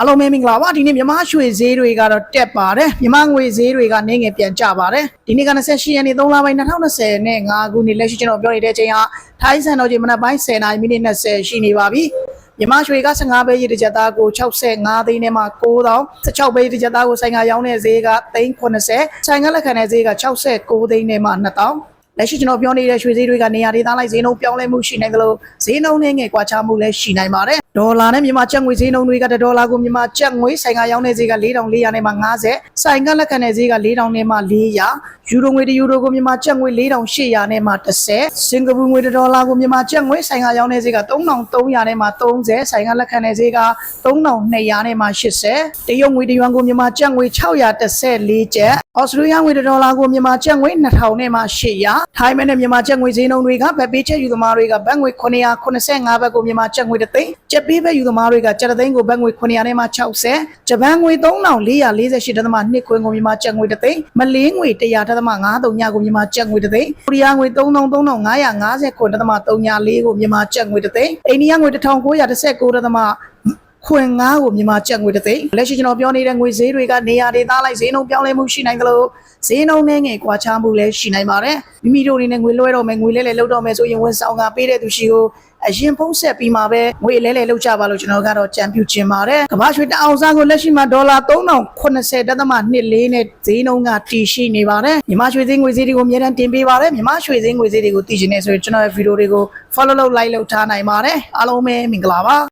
အားလုံးပဲမင်္ဂလာပါဒီနေ့မြန်မာရွှေဈေးတွေကတော့တက်ပါတယ်မြန်မာငွေဈေးတွေကနေငယ်ပြန်ကျပါတယ်ဒီနေ့က28ရက်နေ့3လပိုင်း2020နဲ့5ခုနှစ်လက်ရှိကျွန်တော်ပြောနေတဲ့အချိန်ဟာထိုင်းစံတော်ချိန်မနက်ပိုင်း10:00နာရီမိနစ်20ရှိနေပါပြီမြန်မာရွှေက15ပဲရည်တစ်ချက်သားကို65သိန်းနဲ့မှ9000 16ပဲရည်တစ်ချက်သားကိုဆိုင်ကရောင်းတဲ့ဈေးက380ဆိုင်ကလက်ခံတဲ့ဈေးက69သိန်းနဲ့မှ2000လက်ရှိကျွန်တော်ပြောနေတဲ့ရွှေဈေးတွေကနေရာဒေသလိုက်ဈေးနှုန်းပြောင်းလဲမှုရှိနိုင်သလိုဈေးနှုန်းနဲ့ငယ်ကွာခြားမှုလည်းရှိနိုင်ပါတယ်ဒေါ်လာနဲ့မြန်မာကျပ်ငွေဈေးနှုန်းတွေကဒေါ်လာကိုမြန်မာကျပ်ငွေဆိုင်ကရောင်းတဲ့ဈေးက4400နဲ့မှ50ဆိုင်ကလက်ခံတဲ့ဈေးက4000နဲ့မှ400ယူရိုငွေတစ်ယူရိုကိုမြန်မာကျပ်ငွေ4800နဲ့မှ10စင်ကာပူငွေတစ်ဒေါ်လာကိုမြန်မာကျပ်ငွေဆိုင်ကရောင်းတဲ့ဈေးက3300နဲ့မှ30ဆိုင်ကလက်ခံတဲ့ဈေးက3200နဲ့မှ80တရုတ်ငွေတစ်ယွမ်ကိုမြန်မာကျပ်ငွေ614ကျပ်ဩစတြေးလျငွေတစ်ဒေါ်လာကိုမြန်မာကျပ်ငွေ2000နဲ့မှ800ထိုင်းမဲနဲ့မြန်မာကျပ်ငွေဈေးနှုန်းတွေကဗတ်ပေးချက်ယူသမားတွေကဘတ်ငွေ985ဘတ်ကိုမြန်မာကျပ်ငွေတစ်သိန်းကျပ်ပေးဘတ်ယူသမားတွေကကျပ်တစ်သိန်းကိုဘတ်ငွေ900နဲ့မှ60ဂျပန်ငွေ3448ဒသမ2ခွင်းကိုမြန်မာကျပ်ငွေတစ်သိန်းမလေးငွေ100ဒသမ93ညကိုမြန်မာကျပ်ငွေတစ်သိန်းကိုရီးယားငွေ3350ဒသမ34ကိုမြန်မာကျပ်ငွေတစ်သိန်းအိန္ဒိယငွေ1919ဒသမ ခွင်ငါးကိုမြန်မာကျပ်ငွေတစ်သိန်းလက်ရှိကျွန်တော်ပြောနေတဲ့ငွေဈေးတွေကနေရာဒေသလိုက်ဈေးနှုန်းပြောင်းလဲမှုရှိနိုင်သလိုဈေးနှုန်းနဲ့ငယ်ကွာခြားမှုလည်းရှိနိုင်ပါတယ်မိမိတို့အနေနဲ့ငွေလွှဲတော့မယ်ငွေလဲလဲလောက်တော့မယ်ဆိုရင်ဝန်ဆောင်ကပေးတဲ့သူရှိကိုအရင်ဖုံးဆက်ပြီးမှပဲငွေလဲလဲလောက်ကြပါလို့ကျွန်တော်ကတော့ကြံပြုချင်ပါတယ်ကမ္ဘာရွှေတအောင်စားကိုလက်ရှိမှာဒေါ်လာ3080ဒသမ24နဲ့ဈေးနှုန်းကတည်ရှိနေပါတယ်မြန်မာရွှေဈေးငွေဈေးတွေကိုအများအားတင်ပေးပါတယ်မြန်မာရွှေဈေးငွေဈေးတွေကိုတည်ချင်နေဆိုရင်ကျွန်တော်ရဲ့ဗီဒီယိုတွေကို follow လုပ် like လုပ်ထားနိုင်ပါတယ်အားလုံးပဲမင်္ဂလာပါ